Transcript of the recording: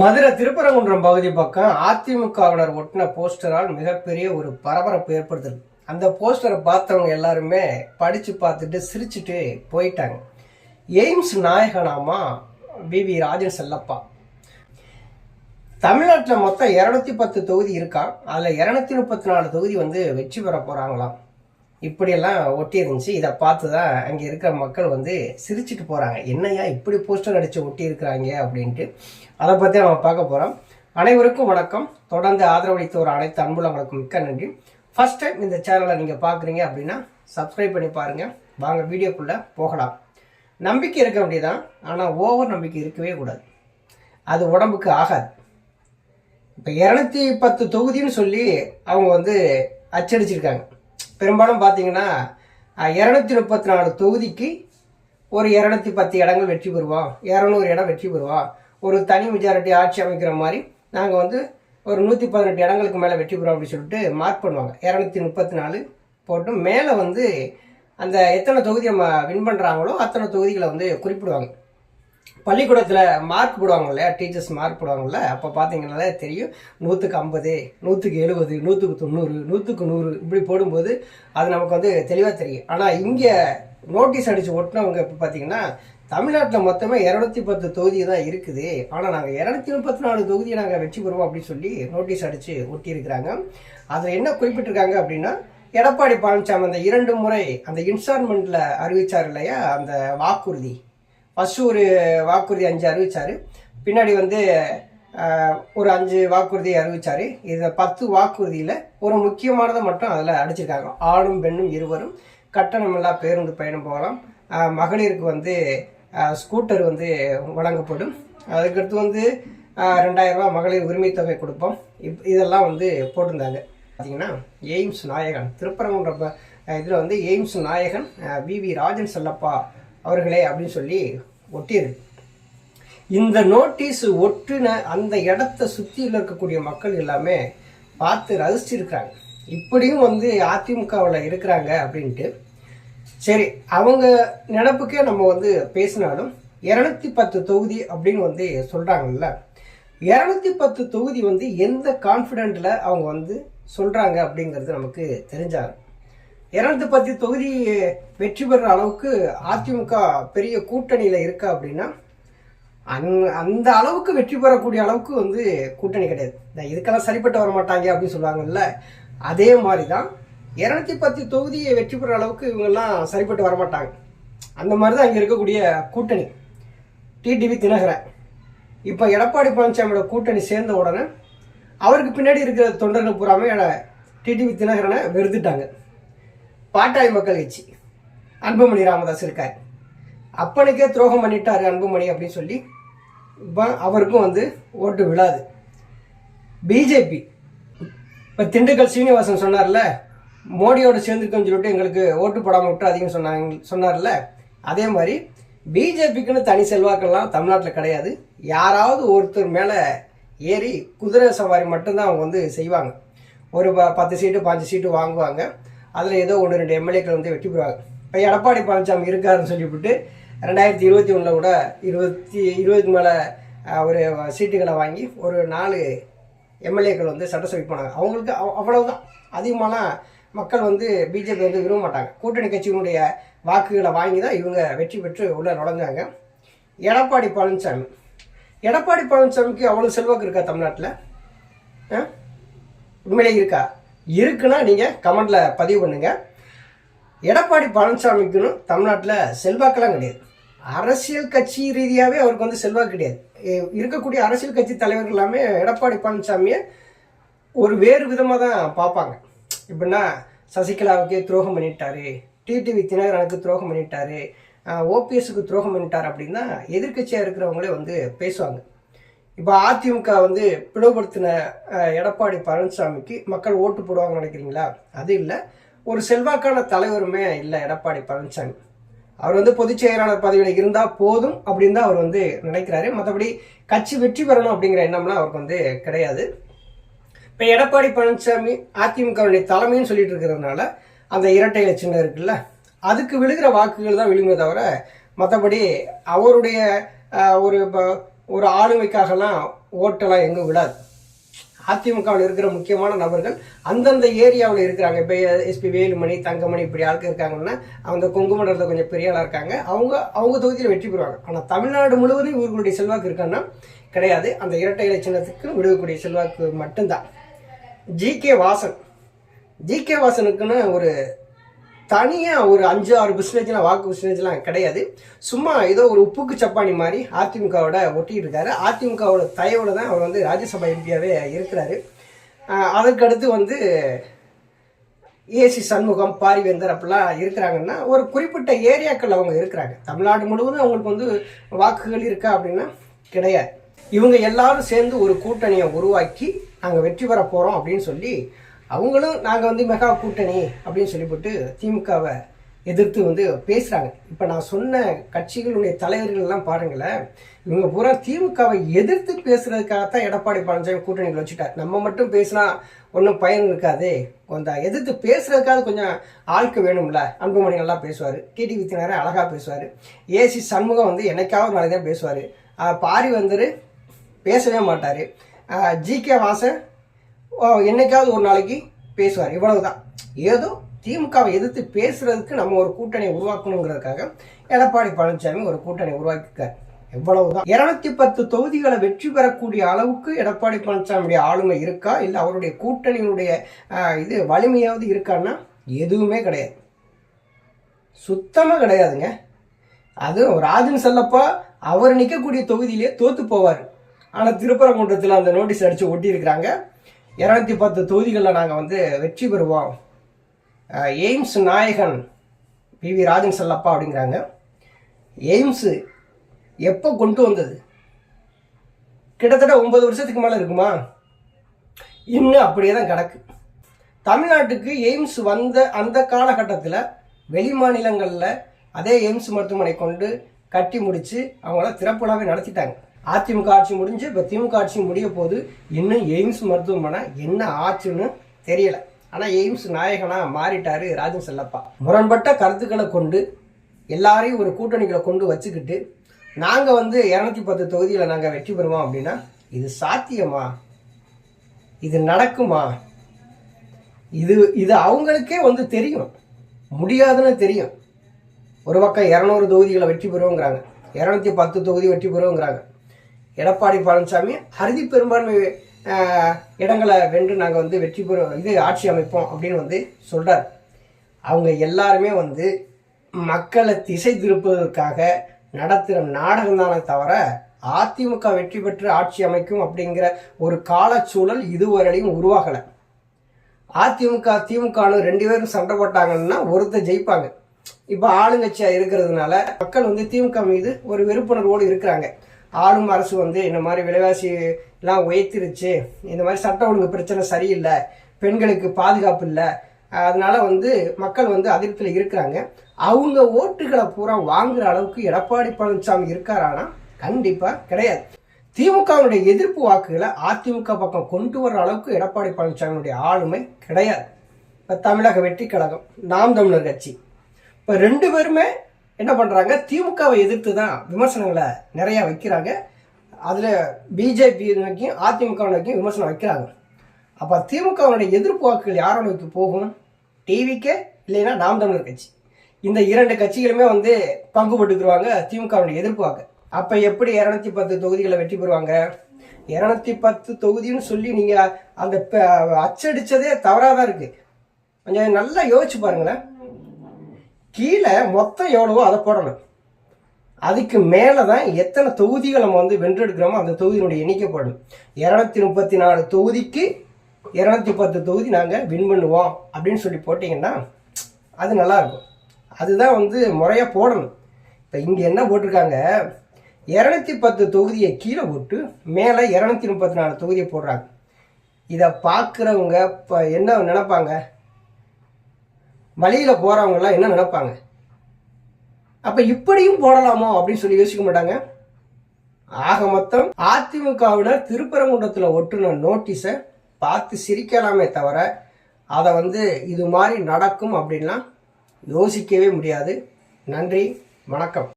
மதுரை திருப்பரங்குன்றம் பகுதி பக்கம் அதிமுகவினர் ஒட்டின போஸ்டரால் மிகப்பெரிய ஒரு பரபரப்பு ஏற்படுத்துது அந்த போஸ்டரை பார்த்தவங்க எல்லாருமே படிச்சு பார்த்துட்டு சிரிச்சுட்டு போயிட்டாங்க. எய்ம்ஸ் நாயகனாமா பிவி ராஜன் செல்லப்பா. தமிழ்நாட்டில் மொத்தம் இரநூத்தி பத்து தொகுதி இருக்கா? அதில் இரநூத்தி முப்பத்தி நாலு தொகுதி வந்து வெற்றி பெற போகிறாங்களாம் இப்படியெல்லாம் ஒட்டி இருந்துச்சு இதை பார்த்து தான் அங்கே இருக்கிற மக்கள் வந்து சிரிச்சிட்டு போகிறாங்க என்னையா இப்படி போஸ்டர் அடித்து ஒட்டி இருக்கிறாங்க அப்படின்ட்டு. அதை பற்றி நம்ம பார்க்க போகிறோம் அனைவருக்கும் வணக்கம். தொடர்ந்து ஆதரவளித்த ஒரு அனைத்து அன்புலங்களுக்கும் மிக்க நன்றி. ஃபஸ்ட் டைம் இந்த சேனலை நீங்கள் பார்க்குறீங்க அப்படின்னா சப்ஸ்கிரைப் பண்ணி பாருங்கள் வாங்க வீடியோக்குள்ளே போகலாம். நம்பிக்கை இருக்க வேண்டியதான் ஆனால் ஓவர் நம்பிக்கை இருக்கவே கூடாது. அது உடம்புக்கு ஆகாது. இப்போ இரநூத்தி பத்து தொகுதின்னு சொல்லி அவங்க வந்து அச்சடிச்சிருக்காங்க. பெரும்பாலும் பார்த்தீங்கன்னா இரநூத்தி முப்பத்தி நாலு தொகுதிக்கு ஒரு இரநூத்தி பத்து இடங்கள் வெற்றி பெறுவோம். இரநூறு இடம் வெற்றி பெறுவோம். ஒரு தனி மெஜாரிட்டி ஆட்சி அமைக்கிற மாதிரி நாங்கள் வந்து ஒரு நூற்றி பதினெட்டு இடங்களுக்கு மேலே வெற்றி பெறுவோம் அப்படின்னு சொல்லிட்டு மார்க் பண்ணுவாங்க. இரநூத்தி முப்பத்தி நாலு போட்டு மேலே வந்து அந்த எத்தனை தொகுதி நம்ம வின் பண்ணுறாங்களோ அத்தனை தொகுதிகளை வந்து குறிப்பிடுவாங்க. பள்ளிக்கூடத்தில் மார்க் போடுவாங்க இல்லையா? டீச்சர்ஸ் மார்க் போடுவாங்கல்ல? அப்போ பார்த்தீங்கன்னாலே தெரியும். நூற்றுக்கு ஐம்பது நூற்றுக்கு எழுபது நூற்றுக்கு தொண்ணூறு நூற்றுக்கு நூறு இப்படி போடும்போது அது நமக்கு வந்து தெளிவாக தெரியும். ஆனால் இங்கே நோட்டீஸ் அடித்து ஒட்டினவங்க இப்போ பார்த்தீங்கன்னா தமிழ்நாட்டில் மொத்தமே இரநூத்தி பத்து தொகுதி தான் இருக்குது. ஆனால் நாங்கள் இரநூத்தி முப்பத்தி நாலு தொகுதியை நாங்கள் வெற்றி பெறுவோம் அப்படின்னு சொல்லி நோட்டீஸ் அடித்து ஒட்டியிருக்கிறாங்க. அதில் என்ன குறிப்பிட்டிருக்காங்க அப்படின்னா எடப்பாடி பழனிசாமி அந்த இரண்டு முறை அந்த இன்ஸ்டால்மெண்ட்டில் அறிவித்தார் இல்லையா? அந்த வாக்குறுதி. ஃபஸ்ட்டு ஒரு வாக்குறுதி அஞ்சு அறிவிச்சார். பின்னாடி வந்து ஒரு அஞ்சு வாக்குறுதி அறிவித்தார் இதில் பத்து வாக்குறுதியில் ஒரு முக்கியமானதை மட்டும் அதில் அடிச்சிருக்காங்க. ஆணும் பெண்ணும் இருவரும் கட்டணமில்லா பேருந்து பயணம் போகலாம். மகளிருக்கு வந்து ஸ்கூட்டர் வந்து வழங்கப்படும். அதுக்கடுத்து வந்து ரெண்டாயிரரூபா மகளிர் உரிமை தொகை கொடுப்போம். இப் இதெல்லாம் வந்து போட்டிருந்தாங்க. பார்த்தீங்கன்னா எய்ம்ஸ் நாயகன் திருப்பரங்குன்ற இதில் வந்து எய்ம்ஸ் நாயகன் வி வி ராஜன் செல்லப்பா அவர்களே அப்படின்னு சொல்லி ஒட்டியிருக்கு இந்த நோட்டீஸ் ஒட்டுன அந்த இடத்த சுற்றியில் இருக்கக்கூடிய மக்கள் எல்லாமே பார்த்து ரசிச்சிருக்கிறாங்க. இப்படியும் வந்து அதிமுகவில் இருக்கிறாங்க அப்படின்ட்டு. சரி அவங்க நினப்புக்கே நம்ம வந்து பேசினாலும் இரநூத்தி பத்து தொகுதி அப்படின்னு வந்து சொல்கிறாங்கல்ல இரநூத்தி பத்து தொகுதி வந்து எந்த கான்ஃபிடென்ட்டில் அவங்க வந்து சொல்கிறாங்க அப்படிங்கிறது நமக்கு தெரிஞ்சாங்க இரநூத்தி பத்து தொகுதி வெற்றி பெறுற அளவுக்கு அதிமுக பெரிய கூட்டணியில் இருக்கா அப்படின்னா அந் அந்த அளவுக்கு வெற்றி பெறக்கூடிய அளவுக்கு வந்து கூட்டணி கிடையாது. இந்த இதுக்கெல்லாம் சரிப்பட்டு வர மாட்டாங்க அப்படின்னு சொல்லுவாங்கல்ல அதே மாதிரி தான் இரநூத்தி பத்து தொகுதியை வெற்றி பெற அளவுக்கு இவங்கெல்லாம் சரிப்பட்டு வர மாட்டாங்க. அந்த மாதிரி தான் அங்கே இருக்கக்கூடிய கூட்டணி. T T V Dhinakaran. இப்போ எடப்பாடி பழனிசாமியோட கூட்டணி சேர்ந்த உடனே அவருக்கு பின்னாடி இருக்கிற தொண்டர்கள் பூராமே டிடிவி தினகரனை வெறுத்துட்டாங்க. பாட்டாளி மக்கள் கட்சி. அன்புமணி ராமதாஸ் இருக்கார் அப்பனுக்கே துரோகம் பண்ணிட்டார் அன்புமணி அப்படின்னு சொல்லி இப்போ அவருக்கும் வந்து ஓட்டு விழாது. பிஜேபி இப்போ திண்டுக்கல் சீனிவாசன் சொன்னார்ல மோடியோட சேர்ந்துருக்கோன்னு சொல்லிட்டு எங்களுக்கு ஓட்டு போடாமல் விட்டு அதிகம் சொன்னாங்க சொன்னார்ல அதே மாதிரி பிஜேபிக்குன்னு தனி செல்வாக்கெல்லாம் தமிழ்நாட்டில் கிடையாது. யாராவது ஒருத்தர் மேலே ஏறி குதிரை சவாரி மட்டும்தான் அவங்க வந்து செய்வாங்க. ஒரு ப- பத்து சீட்டு பாஞ்சு சீட்டு வாங்குவாங்க. அதில் ஏதோ ஒன்று ரெண்டு எம்எல்ஏக்கள் வந்து வெற்றி பெறுவாங்க. இப்போ எடப்பாடி பழனிசாமி இருக்காருன்னு சொல்லிவிட்டு ரெண்டாயிரத்தி இருபத்தி ஒன்றில் கூட இருபத்தி இருபதுக்கு மேலே ஒரு சீட்டுகளை வாங்கி ஒரு நாலு எம்எல்ஏக்கள் வந்து சட்டசபை போனாங்க. அவங்களுக்கு அவ்- அவ்வளவுதான். அதிகமான மக்கள் வந்து பிஜேபி வந்து விரும்ப மாட்டாங்க. கூட்டணி கட்சியினுடைய வாக்குகளை வாங்கி தான் இவங்க வெற்றி பெற்று உள்ளே நுழைஞ்சாங்க. எடப்பாடி பழனிசாமி. எடப்பாடி பழனிசாமிக்கு அவ்வளோ செல்வாக்கு இருக்கா தமிழ்நாட்டில்? உண்மையிலே இருக்கா? இருக்குன்னா நீங்கள் கமெண்டில் பதிவு பண்ணுங்கள் எடப்பாடி பழனிசாமிக்குன்னு தமிழ்நாட்டில் செல்வாக்கெல்லாம் கிடையாது. அரசியல் கட்சி ரீதியாகவே அவருக்கு வந்து செல்வாக்கு கிடையாது. இருக்கக்கூடிய அரசியல் கட்சி தலைவர்கள் எல்லாமே எடப்பாடி பழனிசாமியை ஒரு வேறு விதமாக தான் பார்ப்பாங்க. எப்படின்னா சசிகலாவுக்கு துரோகம் பண்ணிட்டாரு டிடிவி தினகரனுக்கு துரோகம் பண்ணிட்டாரு ஓபிஎஸ்க்கு துரோகம் பண்ணிட்டார் அப்படின்னா எதிர்க்கட்சியாக இருக்கிறவங்களே வந்து பேசுவாங்க. இப்போ அதிமுக வந்து பிளவுபடுத்தின எடப்பாடி பழனிசாமிக்கு மக்கள் ஓட்டு போடுவாங்கன்னு நினைக்கிறீங்களா? அது இல்லை. ஒரு செல்வாக்கான தலைவருமே இல்லை எடப்பாடி பழனிசாமி. அவர் வந்து பொதுச் செயலாளர் பதவியில் இருந்தால் போதும் அப்படின்னு தான் அவர் வந்து நினைக்கிறாரு. மற்றபடி கட்சி வெற்றி பெறணும் அப்படிங்கிற எண்ணம்லாம் அவருக்கு வந்து கிடையாது. இப்போ எடப்பாடி பழனிசாமி அதிமுகவுடைய தலைமைன்னு சொல்லிட்டு இருக்கிறதுனால அந்த இரட்டை சின்னம் இருக்குல்ல அதுக்கு விழுகிற வாக்குகள் தான் விழுங்குமே தவிர மற்றபடி அவருடைய ஒரு ஒரு ஆளுமைக்காகலாம் ஓட்டெல்லாம் எங்கே விடாது. அதிமுகவில் இருக்கிற முக்கியமான நபர்கள் அந்தந்த ஏரியாவில் இருக்கிறாங்க. இப்போ எஸ்பி வேலுமணி தங்கமணி இப்படி ஆளுக்கு இருக்காங்கன்னா அந்த கொங்குமண்டலத்தில் கொஞ்சம் பெரிய ஆளாக இருக்காங்க. அவங்க அவங்க தொகுதியில் வெற்றி பெறுவாங்க. ஆனால் தமிழ்நாடு முழுவதும் இவர்களுடைய செல்வாக்கு இருக்கான்னா கிடையாது. அந்த இரட்டை இலை சின்னத்துக்கு செல்வாக்கு மட்டும்தான். G K Vasan. G K வாசனுக்குன்னு ஒரு தனியாக ஒரு அஞ்சு ஆறு பிஸ்னஸ்லாம் வாக்கு பிஸ்னஸ்லாம் கிடையாது. சும்மா ஏதோ ஒரு உப்புக்கு சப்பானி மாதிரி அதிமுகவோட ஒட்டிட்டு இருக்காரு. அதிமுகவோட தயவில் தான் அவர் வந்து ராஜ்யசபா எம்பியாகவே இருக்கிறாரு. அதற்கடுத்து வந்து ஏசி சண்முகம் பாரிவேந்தர் அப்படிலாம் இருக்கிறாங்கன்னா ஒரு குறிப்பிட்ட ஏரியாக்கள் அவங்க இருக்கிறாங்க. தமிழ்நாடு முழுவதும் அவங்களுக்கு வந்து வாக்குகள் இருக்கா அப்படின்னா கிடையாது. இவங்க எல்லாரும் சேர்ந்து ஒரு கூட்டணியை உருவாக்கி நாங்கள் வெற்றி பெற போகிறோம் அப்படின்னு சொல்லி அவங்களும் நாங்கள் வந்து மெகா கூட்டணி அப்படின்னு சொல்லிவிட்டு திமுகவை எதிர்த்து வந்து பேசுகிறாங்க இப்போ நான் சொன்ன கட்சிகளுடைய தலைவர்கள்லாம் பாருங்களேன் இவங்க பூரா திமுகவை எதிர்த்து பேசுகிறதுக்காக தான் எடப்பாடி பழனிசாமி கூட்டணிகள் வச்சுட்டார். நம்ம மட்டும் பேசினா ஒன்றும் பயன் இருக்காது. அந்த எதிர்த்து பேசுகிறதுக்காக கொஞ்சம் ஆட்கு வேணும்ல. அன்புமணி நல்லா பேசுவார். டிடி வித்தினாரே அழகாக பேசுவார். ஏசி சண்முகம் வந்து என்னைக்காவது நாளைக்கு தான் பேசுவார். பாரி வந்துரு பேசவே மாட்டார். ஜி கே வாசன் என்னைக்காவது ஒரு நாளைக்கு பேசுவார். இவ்வளவுதான். ஏதோ திமுகவை எதிர்த்து பேசுறதுக்கு நம்ம ஒரு கூட்டணி உருவாக்கணுங்கிறதுக்காக எடப்பாடி பழனிசாமி ஒரு கூட்டணி உருவாக்கியிருக்கார். எவ்வளவுதான் இருநூத்தி பத்து தொகுதிகளை வெற்றி பெறக்கூடிய அளவுக்கு எடப்பாடி பழனிசாமியுடைய ஆளுமை இருக்கா? இல்லை அவருடைய கூட்டணியினுடைய இது வலிமையாவது இருக்கான்னா? எதுவுமே கிடையாது. சுத்தமாக கிடையாதுங்க. அது ராஜன் செல்லப்பா அவர் நிற்கக்கூடிய தொகுதியிலே தோத்து போவார். ஆனால் திருப்பரங்குன்றத்தில் அந்த நோட்டீஸ் அடித்து ஒட்டியிருக்கிறாங்க. இரநூத்தி பத்து தொகுதிகளில் நாங்கள் வந்து வெற்றி பெறுவோம். எய்ம்ஸ் நாயகன் பி வி ராஜன் செல்லப்பா அப்படிங்கிறாங்க. எய்ம்ஸு எப்போ கொண்டு வந்தது? கிட்டத்தட்ட ஒன்பது வருஷத்துக்கு மேலே இருக்குமா? இன்னும் அப்படியே தான் கிடக்கு. தமிழ்நாட்டுக்கு எய்ம்ஸ் வந்த அந்த காலகட்டத்தில் வெளி மாநிலங்களில் அதே எய்ம்ஸ் மருத்துவமனை கொண்டு கட்டி முடித்து அவங்கள திறப்புலாவே நடத்திட்டாங்க. அதிமுக ஆட்சி முடிஞ்சு இப்போ திமுக ஆட்சி முடிய போது இன்னும் எய்ம்ஸ் மருத்துவமனை என்ன ஆச்சுன்னு தெரியல. ஆனால் எய்ம்ஸ் நாயகனாக மாறிட்டாரு ராஜன் செல்லப்பா. முரண்பட்ட கருத்துக்களை கொண்டு எல்லாரையும் ஒரு கூட்டணிகளை கொண்டு வச்சுக்கிட்டு நாங்கள் வந்து இரநூத்தி பத்து தொகுதியில் நாங்கள் வெற்றி பெறுவோம் அப்படின்னா இது சாத்தியமா? இது நடக்குமா? இது இது அவங்களுக்கே வந்து தெரியும். முடியாதுன்னு தெரியும். ஒரு பக்கம் இரநூறு தொகுதிகளை வெற்றி பெறுவோங்கிறாங்க. இரநூத்தி பத்து தொகுதி வெற்றி பெறுவோங்கிறாங்க. எடப்பாடி பழனிசாமி அறுதி பெரும்பான்மை இடங்களை வென்று நாங்கள் வந்து வெற்றி பெறும் இது ஆட்சி அமைப்போம் அப்படின்னு வந்து சொல்கிறார் அவங்க எல்லாருமே வந்து மக்களை திசை திருப்புவதற்காக நடத்துகிற நாடகம் தானே தவிர அதிமுக வெற்றி பெற்று ஆட்சி அமைக்கும் அப்படிங்கிற ஒரு காலச்சூழல் இதுவரையிலையும் உருவாகலை. அதிமுக திமுகனு ரெண்டு பேரும் சண்டை போட்டாங்கன்னா ஒருத்தர் ஜெயிப்பாங்க. இப்போ ஆளுங்கட்சியாக இருக்கிறதுனால மக்கள் வந்து திமுக மீது ஒரு வெறுப்புணர்வோடு இருக்கிறாங்க. ஆளும் அரசு வந்து இந்த மாதிரி விலைவாசி எல்லாம் உயர்த்திருச்சு. இந்த மாதிரி சட்ட ஒழுங்கு பிரச்சனை சரியில்லை. பெண்களுக்கு பாதுகாப்பு இல்லை. அதனால வந்து மக்கள் வந்து அதிருப்தியில் இருக்கிறாங்க. அவங்க ஓட்டுகளை பூரா வாங்குற அளவுக்கு எடப்பாடி பழனிசாமி இருக்காரானா? கண்டிப்பா கிடையாது. திமுகவுடைய எதிர்ப்பு வாக்குகளை அதிமுக பக்கம் கொண்டு வர அளவுக்கு எடப்பாடி பழனிசாமியுடைய ஆளுமை கிடையாது. இப்போ தமிழக வெற்றி கழகம் நாம் தமிழர் கட்சி. இப்போ ரெண்டு பேருமே என்ன பண்ணுறாங்க திமுகவை எதிர்த்து தான் விமர்சனங்களை நிறையா வைக்கிறாங்க. அதில் பிஜேபி நோக்கியும் அதிமுக நோக்கியும் விமர்சனம் வைக்கிறாங்க. அப்போ திமுகவுடைய எதிர்ப்பு வாக்குகள் யாரை நோக்கி போகும்? டிவிக்கே இல்லைன்னா நாம் தமிழர் கட்சி. இந்த இரண்டு கட்சிகளுமே வந்து பங்கு போட்டுக்குருவாங்க திமுகவுடைய எதிர்ப்பு வாக்கு. அப்போ எப்படி இரநூத்தி பத்து தொகுதிகளை வெற்றி பெறுவாங்க? இரநூத்தி பத்து தொகுதின்னு சொல்லி நீங்கள் அந்த அச்சடித்ததே அச்சடிச்சதே தவறாக தான் இருக்குது கொஞ்சம் நல்லா யோசிச்சு பாருங்களேன். கீழே மொத்தம் எவ்வளவோ அதை போடணும். அதுக்கு மேலே தான் எத்தனை தொகுதிகள் நம்ம வந்து வென்றெடுக்கிறோமோ அந்த தொகுதியினுடைய எண்ணிக்கை போடணும். இரநூத்தி முப்பத்தி நாலு தொகுதிக்கு இரநூத்தி பத்து தொகுதி நாங்கள் வின் பண்ணுவோம் அப்படின்னு சொல்லி போட்டிங்கன்னா அது நல்லா இருக்கும். அதுதான் வந்து முறையாக போடணும். இப்போ இங்கே என்ன போட்டிருக்காங்க? இரநூத்தி பத்து தொகுதியை கீழே போட்டு மேலே இரநூத்தி முப்பத்தி நாலு தொகுதியை போடுறாங்க. இதை பார்க்குறவங்க இப்போ என்ன நினைப்பாங்க? வழியில் போகிறவங்கலாம் என்ன நினைப்பாங்க? அப்போ இப்படியும் போடலாமோ அப்படின்னு சொல்லி யோசிக்க மாட்டாங்க. ஆக மொத்தம் அதிமுகவினர் திருப்பரங்குன்றத்தில் ஒட்டுன நோட்டீஸை பார்த்து சிரிக்கலாமே தவிர அதை வந்து இது மாதிரி நடக்கும் அப்படின்லாம் யோசிக்கவே முடியாது. நன்றி வணக்கம்.